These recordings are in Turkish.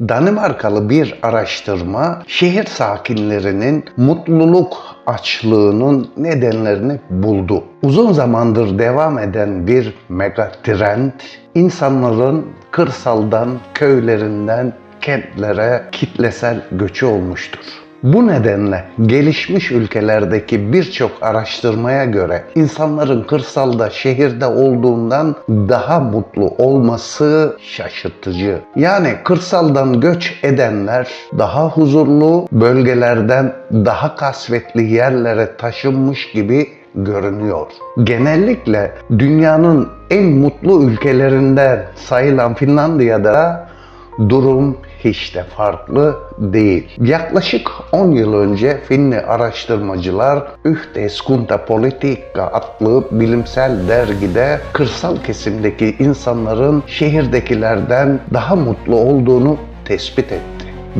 Danimarkalı bir araştırma şehir sakinlerinin mutluluk açlığının nedenlerini buldu. Uzun zamandır devam eden bir mega trend insanların kırsaldan, köylerinden kentlere kitlesel göçü olmuştur. Bu nedenle gelişmiş ülkelerdeki birçok araştırmaya göre insanların kırsalda şehirde olduğundan daha mutlu olması şaşırtıcı. Yani kırsaldan göç edenler daha huzurlu bölgelerden daha kasvetli yerlere taşınmış gibi görünüyor. Genellikle dünyanın en mutlu ülkelerinden sayılan Finlandiya'da durum hiç de farklı değil. Yaklaşık 10 yıl önce Finli araştırmacılar Yhteiskunta Politika adlı bilimsel dergide kırsal kesimdeki insanların şehirdekilerden daha mutlu olduğunu tespit etti.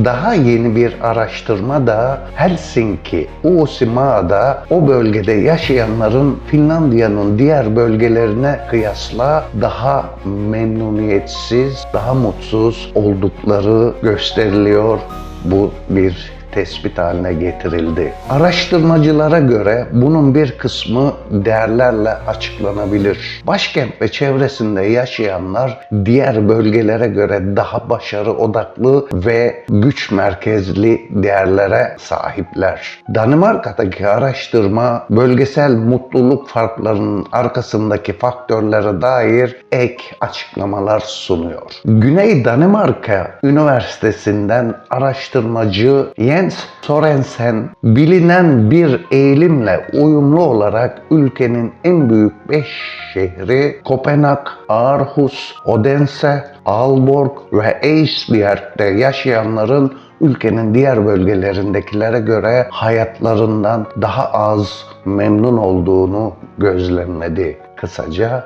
Daha yeni bir araştırma da Helsinki, Uusimaa'da o bölgede yaşayanların Finlandiya'nın diğer bölgelerine kıyasla daha memnuniyetsiz, daha mutsuz oldukları gösteriliyor. Bu bir tespit haline getirildi. Araştırmacılara göre bunun bir kısmı değerlerle açıklanabilir. Başkent ve çevresinde yaşayanlar diğer bölgelere göre daha başarı odaklı ve güç merkezli değerlere sahipler. Danimarka'daki araştırma bölgesel mutluluk farklarının arkasındaki faktörlere dair ek açıklamalar sunuyor. Güney Danimarka Üniversitesi'nden araştırmacı Jens Sorensen bilinen bir eğilimle uyumlu olarak ülkenin en büyük 5 şehri Kopenhag, Aarhus, Odense, Aalborg ve Esbjerg'de yaşayanların ülkenin diğer bölgelerindekilere göre hayatlarından daha az memnun olduğunu gözlemledi. Kısaca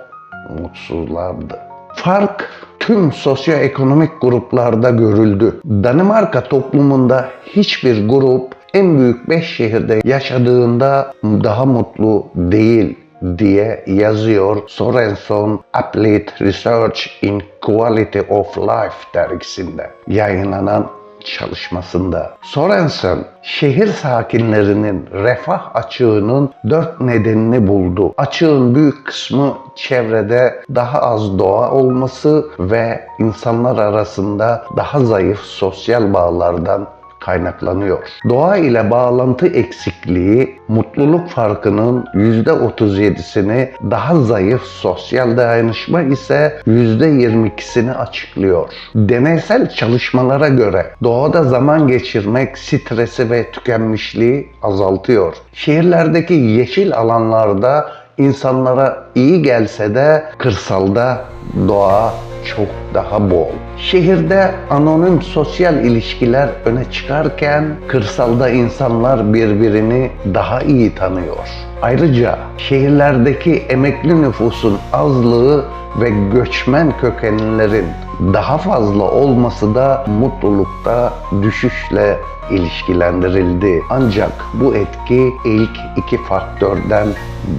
mutsuzlardı. Fark tüm sosyoekonomik gruplarda görüldü. Danimarka toplumunda hiçbir grup en büyük 5 şehirde yaşadığında daha mutlu değil diye yazıyor Sorenson Applied Research in Quality of Life dergisinde yayınlanan çalışmasında. Sorensen şehir sakinlerinin refah açığının dört nedenini buldu. Açığın büyük kısmı çevrede daha az doğa olması ve insanlar arasında daha zayıf sosyal bağlardan kaynaklanıyor. Doğa ile bağlantı eksikliği mutluluk farkının %37'sini daha zayıf sosyal dayanışma ise %22'sini açıklıyor. Deneysel çalışmalara göre doğada zaman geçirmek stresi ve tükenmişliği azaltıyor. Şehirlerdeki yeşil alanlarda insanlara iyi gelse de kırsalda doğa çok daha bol. Şehirde anonim sosyal ilişkiler öne çıkarken kırsalda insanlar birbirini daha iyi tanıyor. Ayrıca şehirlerdeki emekli nüfusun azlığı ve göçmen kökenlilerin daha fazla olması da mutlulukta düşüşle ilişkilendirildi. Ancak bu etki ilk iki faktörden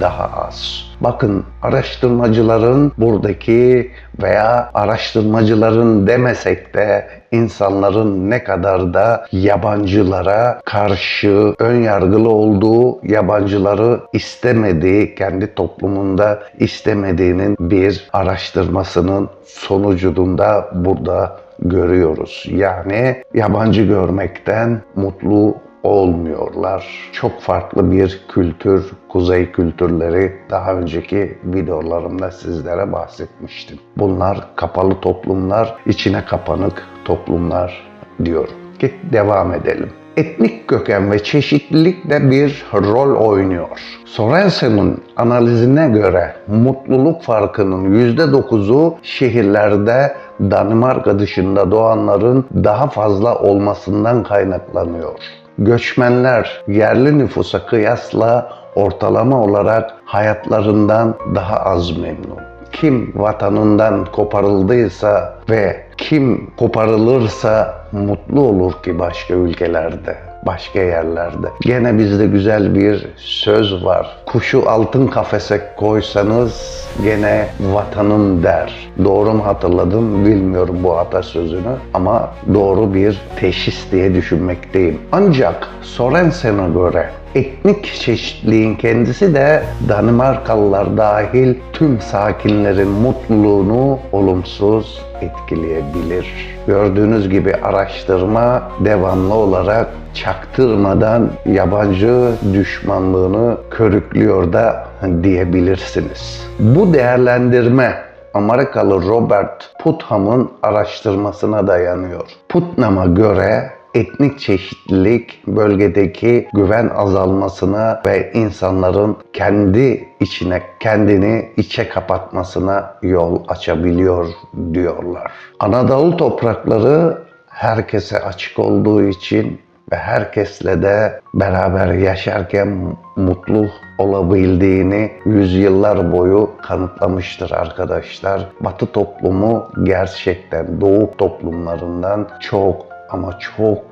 daha az. Bakın araştırmacıların buradaki veya araştırmacıların demesek de insanların ne kadar da yabancılara karşı ön yargılı olduğu, yabancıları istemediği, kendi toplumunda istemediğinin bir araştırmasının sonucunda burada görüyoruz. Yani yabancı görmekten mutlu olmuyorlar. Çok farklı bir kültür, kuzey kültürleri daha önceki videolarımda sizlere bahsetmiştim. Bunlar kapalı toplumlar, içine kapanık toplumlar diyorum. Git devam edelim etnik köken ve çeşitlilik de bir rol oynuyor. Sorensen'in analizine göre mutluluk farkının %9'u şehirlerde Danimarka dışında doğanların daha fazla olmasından kaynaklanıyor. Göçmenler yerli nüfusa kıyasla ortalama olarak hayatlarından daha az memnun. Kim vatanından koparıldıysa ve kim koparılırsa mutlu olur ki başka ülkelerde. Başka yerlerde. Gene bizde güzel bir söz var. Kuşu altın kafese koysanız gene vatanım der. Doğru mu hatırladım bilmiyorum bu atasözünü ama doğru bir teşhis diye düşünmekteyim. Ancak Sorensen'e göre etnik çeşitliliğin kendisi de Danimarkalılar dahil tüm sakinlerin mutluluğunu olumsuz etkileyebilir. Gördüğünüz gibi araştırma devamlı olarak çaktırmadan yabancı düşmanlığını körüklüyor da diyebilirsiniz. Bu değerlendirme Amerikalı Robert Putnam'ın araştırmasına dayanıyor. Putnam'a göre etnik çeşitlilik bölgedeki güven azalmasına ve insanların kendi içine kendini içe kapatmasına yol açabiliyor diyorlar. Anadolu toprakları herkese açık olduğu için ve herkesle de beraber yaşarken mutlu olabildiğini yüzyıllar boyu kanıtlamıştır arkadaşlar. Batı toplumu gerçekten Doğu toplumlarından çok ama çok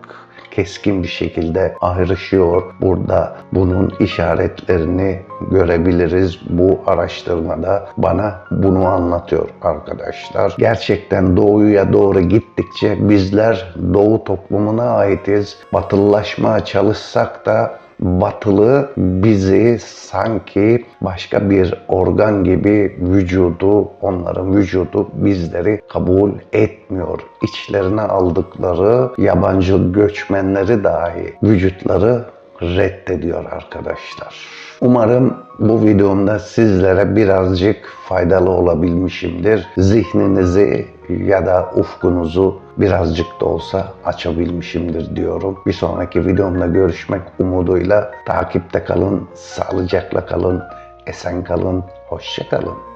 keskin bir şekilde ayrışıyor. Burada bunun işaretlerini görebiliriz. Bu araştırmada bana bunu anlatıyor arkadaşlar. Gerçekten doğuya doğru gittikçe bizler doğu toplumuna aitiz. Batılılaşmaya çalışsak da batılı bizi sanki başka bir organ gibi vücudu, onların vücudu bizleri kabul etmiyor. İçlerine aldıkları yabancı göçmenleri dahi vücutları reddediyor arkadaşlar. Umarım bu videomda sizlere birazcık faydalı olabilmişimdir. Zihninizi ya da ufkunuzu birazcık da olsa açabilmişimdir diyorum. Bir sonraki videomda görüşmek umuduyla takipte kalın, sağlıcakla kalın, esen kalın, hoşça kalın.